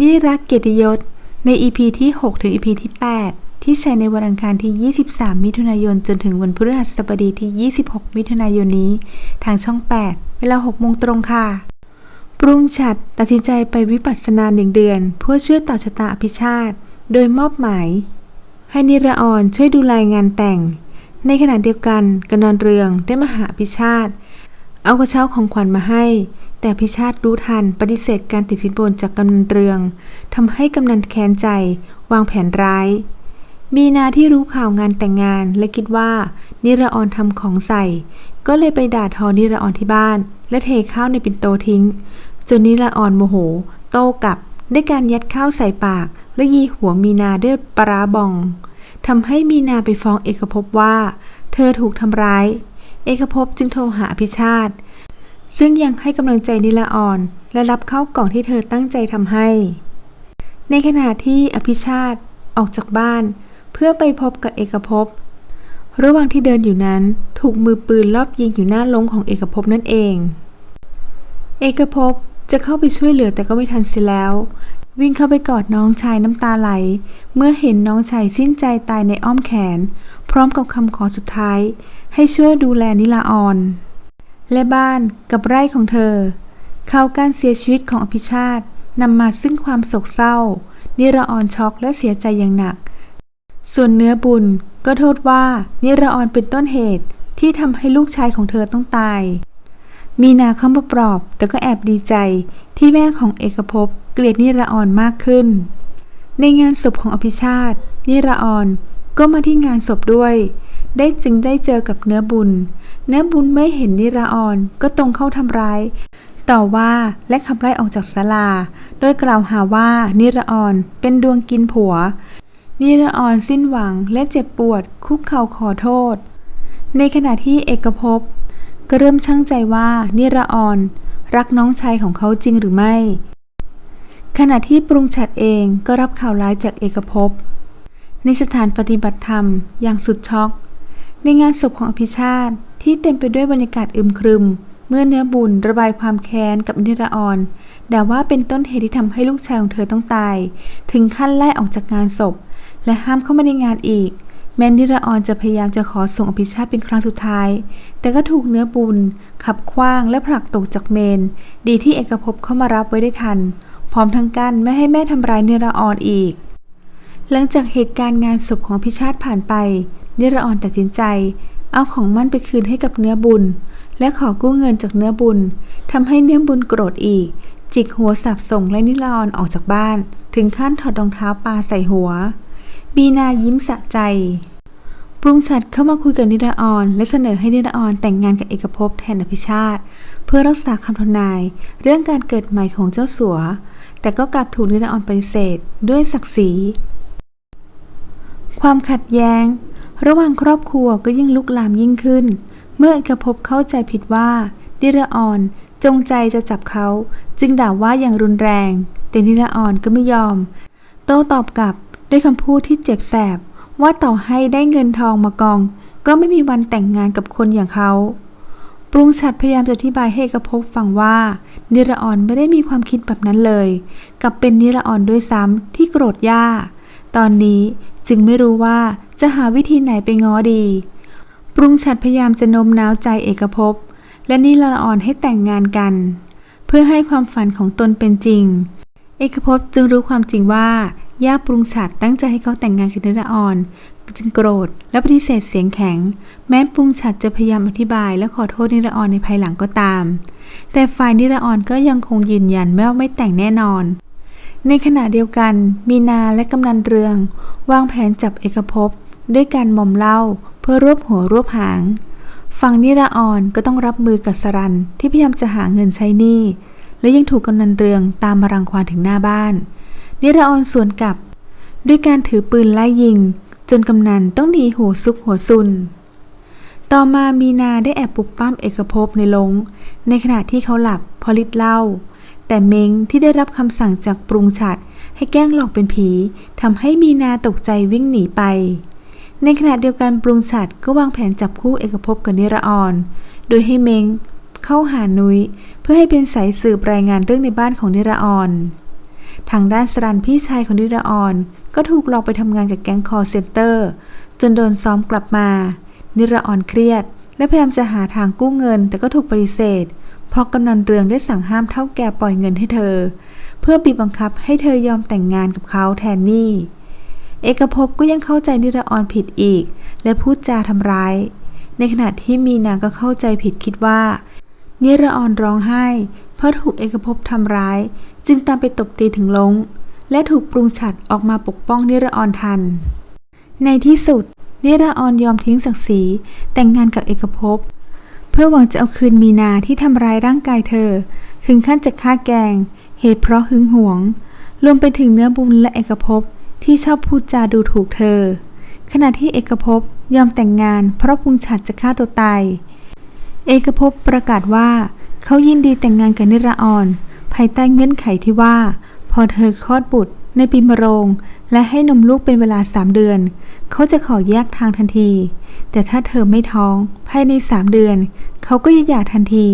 นี่รักเกียรติยศ ใน EP ที่ 6 ถึง EP ที่ 8 ที่ฉายในวันอังคารที่ 23 มิถุนายน จนถึงวันพฤหัสบดีที่ 26 มิถุนายนนี้ ทางช่อง 8 เวลา6โมงตรงค่ะ ปรุงฉัดตัดสินใจไปวิปัสสนาหนึ่งเดือน เพื่อช่วยต่อชะตาอภิชาติ โดยมอบหมาย ให้นิรออนช่วยดูแลงานแต่ง ในขณะเดียวกันกนอนเรืองได้มาหาอภิชาติ เอากระเช้าของขวัญมาให้ แต่พิชาติรู้ทันปฏิเสธการติดสินบนจากกำนันเรืองทำให้กำนันแค้นใจ วางแผนร้าย มีนาที่รู้ข่าวงานแต่งงานและคิดว่า นิรออนทำของใส่ ก็เลยไปด่าทอนิรออนที่บ้าน และเทข้าวในปิ่นโตทิ้ง จนนิรออนโมโห โต้กลับด้วยการยัดข้าวใส่ปาก และยีหัวมีนาด้วยปราบองทำให้มีนาไปฟ้องเอกภพว่า เธอถูกทำร้าย เอกภพจึงโทรหาอภิชาติ ซึ่งยังให้กำลังใจนิละออน และรับเข้ากล่องที่เธอตั้งใจทำให้ ในขณะที่อภิชาติออกจากบ้าน เพื่อไปพบกับเอกภพ ระหว่างที่เดินอยู่นั้นถูกมือปืนลอบยิงอยู่หน้าลงของเอกภพนั่นเอง เอกภพจะเข้าไปช่วยเหลือแต่ก็ไม่ทันเสียแล้ว วิ่งเข้าไปกอดน้องชายน้ำตาไหล เมื่อเห็นน้องชายสิ้นใจตายในอ้อมแขน พร้อมกับคำขอสุดท้าย ให้ช่วยดูแลนิลาออน และบ้านกับไร่ของเธอ เขาการเสียชีวิตของอภิชาตินำมาซึ่งความโศกเศร้า นิรออนช็อกและเสียใจอย่างหนัก ส่วนเนื้อบุญก็โทษว่านิรออนเป็นต้นเหตุที่ทำให้ลูกชายของเธอต้องตาย มีนาเข้ามาปลอบแต่ก็แอบดีใจที่แม่ของเอกภพเกลียดนิรออนมากขึ้น ในงานศพของอภิชาตินิรออนก็มาที่งานศพด้วย ได้จึงได้เจอกับเนื้อบุญ เนื้อบุญไม่เห็นนิราออนก็ตรงเข้าทำร้าย ต่อว่าและขับไล่ออกจากศาลา โดยกล่าวหาว่านิราออนเป็นดวงกินผัว นิราออนสิ้นหวังและเจ็บปวด คุกเข่าขอโทษ ในขณะที่เอกภพก็เริ่มช่างใจว่านิราออนรักน้องชายของเขาจริงหรือไม่ ขณะที่ปรุงฉัดเองก็รับข่าวร้ายจากเอกภพในสถานปฏิบัติธรรมอย่างสุดช็อก ในงานศพของอภิชาติที่เต็มไปด้วยบรรยากาศอึมครึม เมื่อเนื้อบุญระบายความแค้นกับนิรออนด่าว่าเป็นต้นเหตุที่ทำให้ลูกชายของเธอต้องตาย ถึงขั้นไล่ออกจากงานศพ และห้ามเข้ามาในงานอีก แม้นิรออนจะพยายามจะขอส่งอภิชาติเป็นครั้งสุดท้าย แต่ก็ถูกเนื้อบุญ ขับคว้างและผลักตกจากเมน ดีที่เอกภพเข้ามารับไว้ได้ทัน พร้อมทั้งกันไม่ให้แม่ทำร้ายนิรออนอีก หลังจากเหตุการณ์งานศพของพิชาติผ่านไป นิรออนตัดสินใจ เอาของมั่นไปคืนให้กับเนื้อบุญ และขอกู้เงินจากเนื้อบุญทำให้เนื้อบุญโกรธอีก จิกหัวสับส่งและนิรออนออกจากบ้าน ถึงขั้นถอดรองเท้าปาใส่หัว บีนายิ้มสะใจปรุงฉัดเข้ามาคุยกับนิรออน และเสนอให้นิรออนแต่งงานกับเอกภพแทนอภิชาติ เพื่อรักษาคำทนาย เรื่องการเกิดใหม่ของเจ้าสัว แต่ก็กลับถูกนิรออนปฏิเสธด้วยศักดิ์ศรีความขัดแย้ง ระหว่างครอบครัวก็ยิ่งลุกลามยิ่งขึ้น เมื่อเอกภพเข้าใจผิดว่านิรออนจงใจจะจับเขา จึงด่าว่าอย่างรุนแรง แต่นิรออนก็ไม่ยอม โต้ตอบกลับด้วยคำพูดที่เจ็บแสบ ว่าต่อให้ได้เงินทองมากอง ก็ไม่มีวันแต่งงานกับคนอย่างเขา ปรุงฉัดพยายามจะอธิบายให้เอกภพฟังว่า นิรออนไม่ได้มีความคิดแบบนั้นเลยกลับเป็นนิรออนด้วยซ้ำที่โกรธย่า ตอนนี้จึงไม่รู้ว่า จะหาวิธีไหนไปง้อดี ปรุงฉัดพยายามจะโน้มน้าวใจเอกภพ และนิรออนให้แต่งงานกัน เพื่อให้ความฝันของตนเป็นจริง เอกภพจึงรู้ความจริงว่าย่าปรุงฉัดตั้งใจให้เขาแต่งงานกับนิรออนจึงโกรธและปฏิเสธเสียงแข็ง แม้ปรุงฉัดจะพยายามอธิบายและขอโทษนิรออนในภายหลังก็ตาม แต่ฝ่ายนิรออนก็ยังคงยืนยันว่าไม่แต่งแน่นอน ในขณะเดียวกัน มีนาและกำนันเรือง วางแผนจับเอกภพ ด้วยการหม่อมเหล้าเพื่อรวบหัวรวบหาง ฝั่งนิราออนก็ต้องรับมือกับสรันที่พยายามจะหาเงินใช้หนี้ และยังถูกกำนันเรืองตามมารังควานถึงหน้าบ้าน นิราออนสวนกลับ ด้วยการถือปืนไล่ยิง จนกำนันต้องหนีหัวซุกหัวซุน ต่อมามีนาได้แอบปลุกปั้มเอกภพในลง ในขณะที่เขาหลับพอลิดเหล้าแต่เม้งที่ได้รับคำสั่งจากปรุงฉัดให้แกล้งหลอกเป็นผีทำให้มีนาตกใจวิ่งหนีไป ในขณะเดียวกันปรุงฉัดก็วางแผนจับคู่เอกภพกับนิรออน โดยให้เม้งเข้าหานุย้ยเพื่อให้เป็นสายสืบรายงานเรื่องในบ้านของนิรออน ทางด้านสรันพี่ชายของนิรออนก็ถูกหลอกไปทำงานกับแก๊งคอร์เซนเตอร์ จนโดนซ้อมกลับมา นิรออนเครียด และพยายามจะหาทางกู้เงินแต่ก็ถูกปฏิเสธ เพราะกำนันเรืองได้สั่งห้ามเท่าแก่ปล่อยเงินให้เธอ เพื่อบีบบังคับให้เธอยอมแต่งงานกับเขาแทนนี้ เอกภพก็ยังเข้าใจนิรออนผิดอีก และพูดจาทำร้าย ในขณะที่มีนาก็เข้าใจผิดคิดว่า นิรออนร้องไห้ เพราะถูกเอกภพทำร้าย จึงตามไปตบตีถึงลง และถูกปรุงฉัดออกมาปกป้องนิรออนทัน ในที่สุดนิรออนยอมทิ้งศักดิ์ศรีแต่งงานกับเอกภพ เพื่อหวังจะเอาคืนมีนาที่ทำร้ายร่างกายเธอ ถึงขั้นจะฆ่าแกง เหตุเพราะหึงหวง รวมไปถึงเนื้อบุญและเอกภพ ที่ชอบพูดจาดูถูกเธอ ขณะที่เอกภพยอมแต่งงาน เพราะพุงฉัดจะฆ่าตัวตาย เอกภพประกาศว่า เขายินดีแต่งงานกับนิราออนภายใต้เงื่อนไขที่ว่า พอเธอคลอดบุตรในปีมะโรง และให้นมลูกเป็นเวลาสามเดือน เขาจะขอแยกทางทันที แต่ถ้าเธอไม่ท้องภายในสามเดือน เขาก็จะหย่าทันที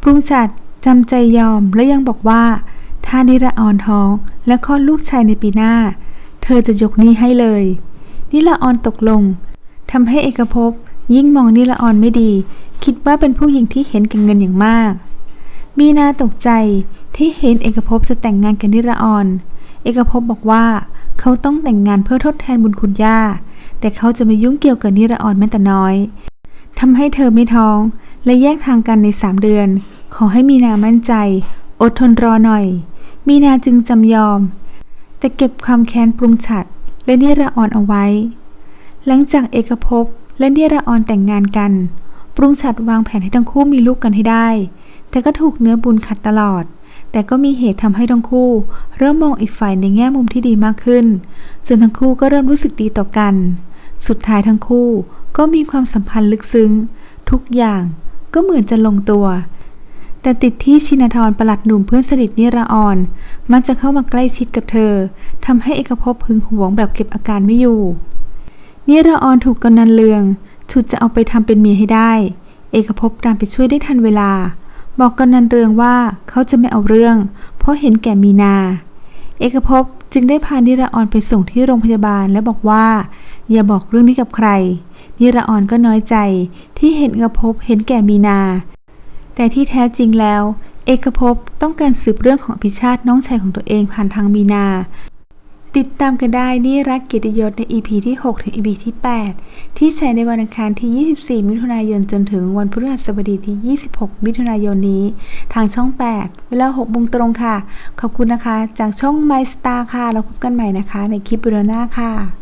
ปรุงจัดจำใจยอมและยังบอกว่า ถ้านิราออนท้อง และคลอดลูกชายในปีหน้า เธอจะยกนี้ให้เลย นิราออนตกลงทำให้เอกภพยิ่งมองนิราออนไม่ดี คิดว่าเป็นผู้หญิงที่เห็นแก่เงินอย่างมาก มีนาตกใจที่เห็นเอกภพจะแต่งงานกับนิราออน เอกภพบอกว่าเขาต้องแต่งงานเพื่อทดแทนบุญคุณย่า แต่เขาจะไม่ยุ่งเกี่ยวกับนิราออนแม้แต่น้อยทำให้เธอไม่ท้องและแยกทางกันในสามเดือน ขอให้มีนามั่นใจ อดทนรอหน่อย มีนาจึงจำยอม แต่เก็บความแค้นปรุงฉัดและเนราออนเอาไว้ หลังจากเอกภพและเนราออนแต่งงานกัน ปรุงฉัดวางแผนให้ทั้งคู่มีลูกกันให้ได้ แต่ก็ถูกเนื้อบุญขัดตลอด แต่ก็มีเหตุทำให้ทั้งคู่ เริ่มมองอีกฝ่ายในแง่มุมที่ดีมากขึ้น จนทั้งคู่ก็เริ่มรู้สึกดีต่อกัน สุดท้ายทั้งคู่ก็มีความสัมพันธ์ลึกซึ้ง ทุกอย่างก็เหมือนจะลงตัว แต่ติดที่ชินทรประหลัดหนุ่มเพื่อนสนิทนิราออนมักจะเข้ามาใกล้ชิดกับเธอทำให้เอกภพหึงหวงแบบเก็บอาการไม่อยู่นิราออนถูกกำนันเลืองฉุดจะเอาไปทำเป็นเมียให้ได้ เอกภพตามไปช่วยได้ทันเวลา บอกกำนันเรืองว่าเขาจะไม่เอาเรื่อง เพราะเห็นแก่มีนา เอกภพจึงได้พานิราออนไปส่งที่โรงพยาบาลและบอกว่า อย่าบอกเรื่องนี้กับใครนิราออนก็น้อยใจที่เห็นเอกภพเห็นแก่มีนา แต่ที่แท้จริงแล้ว เอกภพต้องการสืบเรื่องของอภิชาติน้องชายของตัวเองผ่านทางมีนา ติดตามกันได้นี่รักเกียรติยศใน EP ที่ 6 ถึง EP ที่ 8 ที่แชร์ในวันอังคารที่ 24 มิถุนายนจนถึงวันพฤหัสบดีที่ 26 มิถุนายนนี้ ทางช่อง 8 เวลา6โมงตรงค่ะ ขอบคุณนะคะ จากช่อง My Star ค่ะ เราพบกันใหม่นะคะ ในคลิปวิดีโอหน้าค่ะ